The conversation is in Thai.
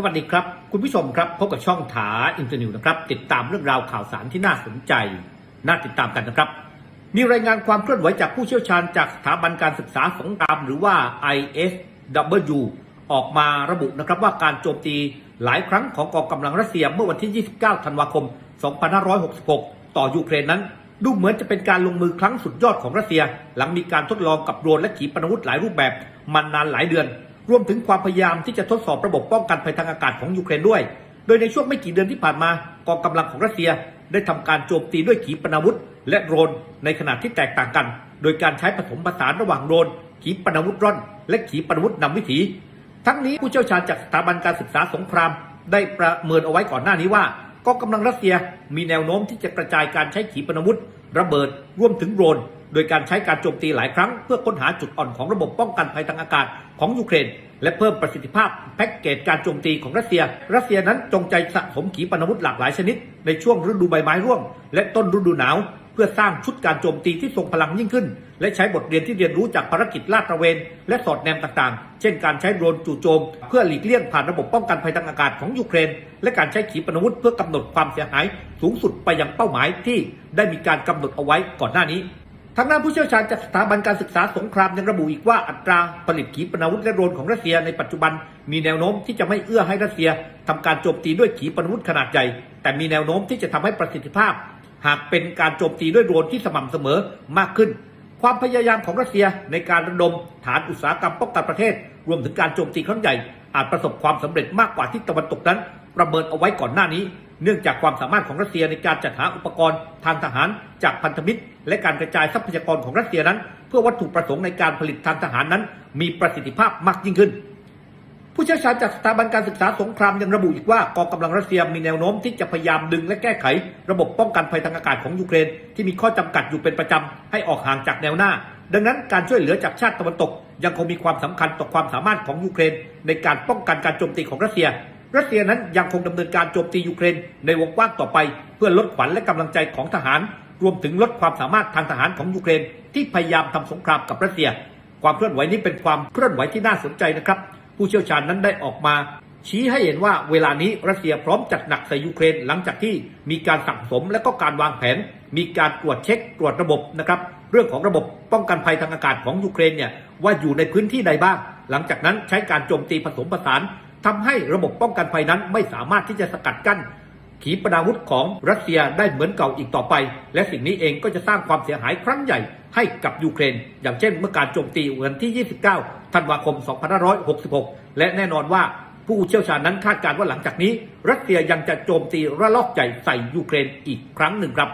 สวัสดีครับ คุณผู้ชมครับพบกับช่องถาอินเตอร์นิวนะครับ ติดตามเรื่องราวข่าวสารที่น่าสนใจ น่าติดตามกันนะครับ มีรายงานความเคลื่อนไหวจากผู้เชี่ยวชาญจากสถาบันการศึกษาสงครามหรือว่า ISW ออกมาระบุนะครับว่าการโจมตีหลายครั้งของกองกำลังรัสเซียเมื่อวันที่ 29 ธันวาคม 2566 ต่อยูเครนนั้น ดูเหมือนจะเป็นการลงมือครั้งสุดยอดของรัสเซีย หลังมีการทดลองกับโดรนและขีปนาวุธหลายรูปแบบมันนานหลายเดือน รวมถึงความพยายามที่จะทดสอบระบบป้องกันภัยทางอากาศของยูเครนด้วย โดยในช่วงไม่กี่เดือนที่ผ่านมากองกำลังของรัสเซียได้ทำการโจมตีด้วยขีปนาวุธ และโดรนในขนาดที่แตกต่างกัน โดยการใช้ผสมผสานระหว่างโดรนขีปนาวุธร่อน และขีปนาวุธนำวิถี ทั้งนี้ผู้เชี่ยวชาญจากสถาบันการศึกษาสงคราม ได้ประเมินเอาไว้ก่อนหน้านี้ว่ากองกำลังรัสเซียมีแนวโน้มที่จะกระจายการใช้ขีปนาวุธ ระเบิดรวมถึงโดรน โดยการใช้การโจมตีหลายครั้ง เพื่อค้นหาจุดอ่อนของระบบป้องกันภัยทางอากาศของยูเครน และเพิ่มประสิทธิภาพแพ็กเกจการโจมตีของรัสเซีย รัสเซียนั้นจงใจสะสมขีปนาวุธหลากหลายชนิด ในช่วงฤดูใบไม้ร่วง และต้นฤดูหนาว เพื่อสร้างชุดการโจมตีที่ทรงพลังยิ่งขึ้น และใช้บทเรียนที่เรียนรู้จากภารกิจลาดตระเวน และสอดแนมต่างๆ เช่นการใช้โดรนจู่โจม เพื่อหลีกเลี่ยงผ่านระบบป้องกันภัยทางอากาศของยูเครน และการใช้ขีปนาวุธเพื่อกำหนดความเสียหายสูงสุดไปยังเป้าหมายที่ได้มีการกำหนดเอาไว้ก่อนหน้านี้ ทางด้านผู้เชี่ยวชาญจากสถาบันการศึกษาสงครามยังระบุอีกว่าอัตราผลิตขีปนาวุธและโดรนของรัสเซียในปัจจุบัน มีแนวโน้มที่จะไม่เอื้อให้รัสเซียทำการโจมตีด้วยขีปนาวุธขนาดใหญ่ แต่มีแนวโน้มที่จะทำให้ประสิทธิภาพ หากเป็นการโจมตีด้วยโดรนที่สม่ำเสมอมากขึ้น ความพยายามของรัสเซียในการระดมฐานอุตสาหกรรมป้องกันประเทศ รวมถึงการโจมตีครั้งใหญ่อาจประสบความสำเร็จมากกว่าที่ตะวันตกนั้น ประเมินเอาไว้ก่อนหน้านี้ เนื่องจากความสามารถของรัสเซียในการจัดหาอุปกรณ์ทางทหารจากพันธมิตร และการกระจายทรัพยากรของรัสเซียนั้น เพื่อวัตถุประสงค์ในการผลิตทางทหารนั้น มีประสิทธิภาพมากยิ่งขึ้น ผู้เชี่ยวชาญจากสถาบันการศึกษาสงครามยังระบุอีกว่ากองกำลังรัสเซียมีแนวโน้มที่จะพยายามดึงและแก้ไข ระบบป้องกันภัยทางอากาศของยูเครน ที่มีข้อจำกัดอยู่เป็นประจำให้ออกห่างจากแนวหน้า ดังนั้นการช่วยเหลือจากชาติตะวันตก ยังคงมีความสำคัญต่อความสามารถของยูเครน ในการป้องกันการโจมตีของรัสเซีย รัสเซียนั้นยังคงดำเนินการโจมตียูเครนในวงกว้างต่อไป เพื่อลดขวัญและกำลังใจของทหาร รวมถึงลดความสามารถทางทหารของยูเครน ที่พยายามทำสงครามกับรัสเซีย ความเคลื่อนไหวนี้เป็นความเคลื่อนไหวที่น่าสนใจนะครับ ผู้เชี่ยวชาญนั้นได้ออกมา ชี้ให้เห็นว่าเวลานี้รัสเซียพร้อมจัดหนักใส่ยูเครน หลังจากที่มีการสั่งสมและก็การวางแผน มีการตรวจเช็คตรวจระบบนะครับเรื่องของระบบป้องกันภัยทางอากาศของยูเครนเนี่ยว่าอยู่ในพื้นที่ใดบ้าง หลังจากนั้นใช้การโจมตีผสมผสาน ทำให้ระบบป้องกันภัยนั้นไม่สามารถที่จะสกัดกั้น ขีปนาวุธของรัสเซียได้เหมือนเก่าอีกต่อไป และสิ่งนี้เองก็จะสร้างความเสียหายครั้งใหญ่ให้กับยูเครน อย่างเช่นเมื่อการโจมตีวันที่ 29 ธันวาคม 2566 และแน่นอนว่าผู้เชี่ยวชาญนั้นคาดการณ์ว่าหลังจากนี้ รัสเซียยังจะโจมตีระลอกใหญ่ใส่ยูเครนอีกครั้งหนึ่งครับ